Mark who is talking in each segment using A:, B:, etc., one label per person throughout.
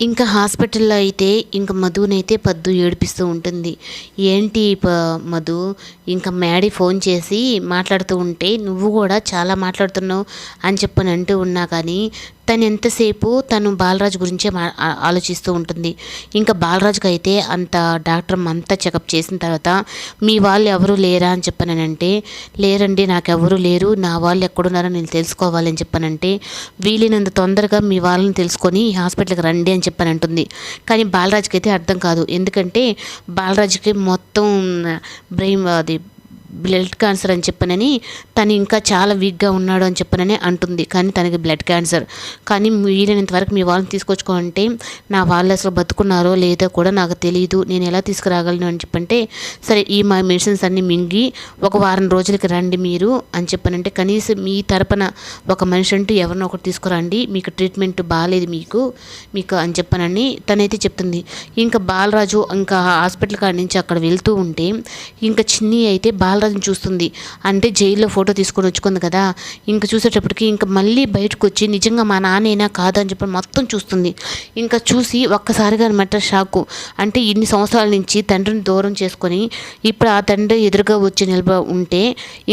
A: ఇంకా హాస్పిటల్లో అయితే ఇంకా మధునైతే పద్దు ఏడిపిస్తూ ఉంటుంది. ఏంటి ప మధు? ఇంకా మ్యాడీ ఫోన్ చేసి మాట్లాడుతూ ఉంటే నువ్వు కూడా చాలా మాట్లాడుతున్నావు అని చెప్పని అంటూ ఉన్నా కానీ తను ఎంతసేపు తను బాలరాజు గురించే మా ఆలోచిస్తూ ఉంటుంది. ఇంకా బాలరాజుకి అయితే అంత డాక్టర్ అంతా చెకప్ చేసిన తర్వాత మీ వాళ్ళు ఎవరు లేరా అని చెప్పానంటే లేరండి నాకెవరు లేరు నా వాళ్ళు ఎక్కడున్నారో నేను తెలుసుకోవాలని చెప్పానంటే వీలైనంత తొందరగా మీ వాళ్ళని తెలుసుకొని హాస్పిటల్కి రండి అని చెప్పని అంటుంది కానీ బాలరాజుకి అయితే అర్థం కాదు. ఎందుకంటే బాలరాజుకి మొత్తం బ్రెయిన్ అది బ్లడ్ క్యాన్సర్ అని చెప్పనని తను ఇంకా చాలా వీక్గా ఉన్నాడు అని చెప్పనని అంటుంది. కానీ తనకి బ్లడ్ క్యాన్సర్. కానీ వీలైనంత వరకు మీ వాళ్ళని తీసుకొచ్చుకోంటే నా వాళ్ళు అసలు బతుకున్నారో లేదో కూడా నాకు తెలియదు నేను ఎలా తీసుకురాగలను అని చెప్పంటే సరే ఈ మా మెడిసిన్స్ అన్నీ మింగి ఒక వారం రోజులకి రండి మీరు అని చెప్పనంటే కనీసం మీ తరపున ఒక మనిషి అంటూ ఎవరినో ఒకటి తీసుకురండి. మీకు ట్రీట్మెంట్ బాగాలేదు మీకు మీకు అని చెప్పనని తనైతే చెప్తుంది. ఇంకా బాలరాజు ఇంకా హాస్పిటల్ కాడి నుంచి అక్కడ వెళ్తూ ఉంటే ఇంకా చిన్ని అయితే బాల బాలరాజుని చూస్తుంది. అంటే జైల్లో ఫోటో తీసుకొని వచ్చుకుంది కదా. ఇంకా చూసేటప్పటికి ఇంకా మళ్ళీ బయటకు వచ్చి నిజంగా మా నాన్నైనా కాదని చెప్పి మొత్తం చూస్తుంది. ఇంకా చూసి ఒక్కసారిగా అనమాట షాకు. అంటే ఇన్ని సంవత్సరాల నుంచి తండ్రిని దూరం చేసుకొని ఇప్పుడు ఆ తండ్రి ఎదురుగా వచ్చి నిలబ ఉంటే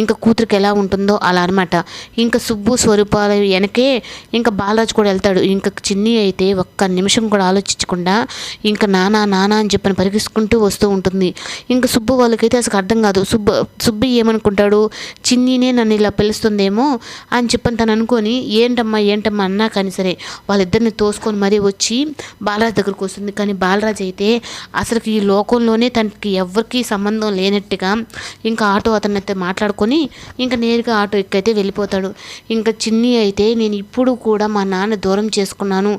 A: ఇంకా కూతురికి ఎలా ఉంటుందో అలా అనమాట. ఇంకా సుబ్బు స్వరూపాల వెనకే ఇంకా బాలాజీ కూడా వెళ్తాడు. ఇంకా చిన్ని అయితే ఒక్క నిమిషం కూడా ఆలోచించకుండా ఇంకా నానా నానా అని చెప్పని పరిగిసుకుంటూ వస్తూ ఉంటుంది. ఇంకా సుబ్బు వాళ్ళకైతే అసలు అర్థం కాదు. సుబ్బు సుబ్బి ఏమనుకుంటాడు? చిన్నీనే నన్ను ఇలా పిలుస్తుందేమో అని చెప్పని తను అనుకొని ఏంటమ్మా ఏంటమ్మా అన్నా కానీ సరే వాళ్ళిద్దరిని తోసుకొని మరీ వచ్చి బాలరాజు దగ్గరకు వస్తుంది. కానీ బాలరాజు అయితే అసలుకి ఈ లోకంలోనే తనకి ఎవరికి సంబంధం లేనట్టుగా ఇంకా ఆటో అతన్ని అయితే మాట్లాడుకొని ఇంకా నేరుగా ఆటో ఎక్కైతే వెళ్ళిపోతాడు. ఇంకా చిన్ని అయితే నేను ఇప్పుడు కూడా మా నాన్న దూరం చేసుకున్నాను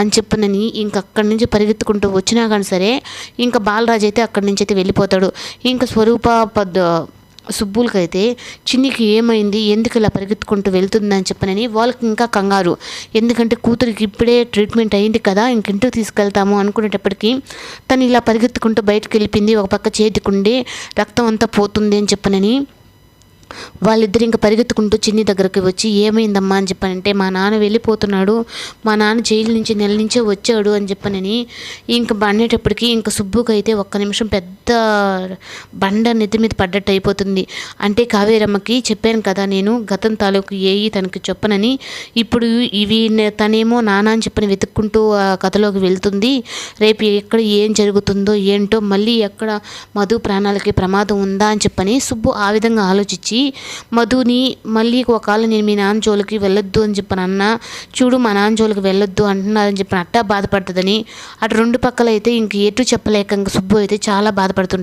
A: అని చెప్పనని ఇంక అక్కడి నుంచి పరిగెత్తుకుంటూ వచ్చినా కానీ సరే ఇంకా బాలరాజు అయితే అక్కడి నుంచి అయితే వెళ్ళిపోతాడు. ఇంకా స్వరూప పద్ సుబ్బులకైతే చిన్నికి ఏమైంది? ఎందుకు ఇలా పరిగెత్తుకుంటూ వెళ్తుందని చెప్పనని వాళ్ళకి ఇంకా కంగారు. ఎందుకంటే కూతురికి ఇప్పుడే ట్రీట్మెంట్ అయింది కదా ఇంకింటికి తీసుకెళ్తాము అనుకునేటప్పటికీ తను ఇలా పరిగెత్తుకుంటూ బయటకు వెళ్ళిపోయింది. ఒక పక్క చేతికుండి రక్తం అంతా పోతుంది అని చెప్పనని వాళ్ళిద్దరు ఇంకా పరిగెత్తుకుంటూ చిన్ని దగ్గరికి వచ్చి ఏమైందమ్మా? అని చెప్పానంటే మా నాన్న వెళ్ళిపోతున్నాడు. మా నాన్న జైలు నుంచి నెల నుంచే వచ్చాడు అని చెప్పనని ఇంక బండేటప్పటికి ఇంక సుబ్బుకి అయితే ఒక్క నిమిషం పెద్ద బండ నెత్తి మీద పడ్డట్టు అయిపోతుంది. అంటే కావేరమ్మకి చెప్పాను కదా నేను గతం తాలూకు ఏయి తనకి చెప్పనని ఇప్పుడు ఇవి తనేమో నాన్న అని చెప్పని వెతుక్కుంటూ ఆ కథలోకి వెళ్తుంది. రేపు ఎక్కడ ఏం జరుగుతుందో ఏంటో మళ్ళీ ఎక్కడ మధు ప్రాణాలకి ప్రమాదం ఉందా అని చెప్పని సుబ్బు ఆ విధంగా ఆలోచించి మధుని మళ్ళీ ఒకవేళ నేను మీ నాన్న జోలికి వెళ్ళొద్దు అని చెప్పిన అన్న చూడు మా నాన్న జోలికి వెళ్ళొద్దు అంటున్నారని చెప్పిన అట్టా బాధపడుతుందని. అటు రెండు పక్కల అయితే ఇంక ఎటు చెప్పలేక ఇంక సుబ్బు అయితే చాలా బాధపడుతుంటాడు.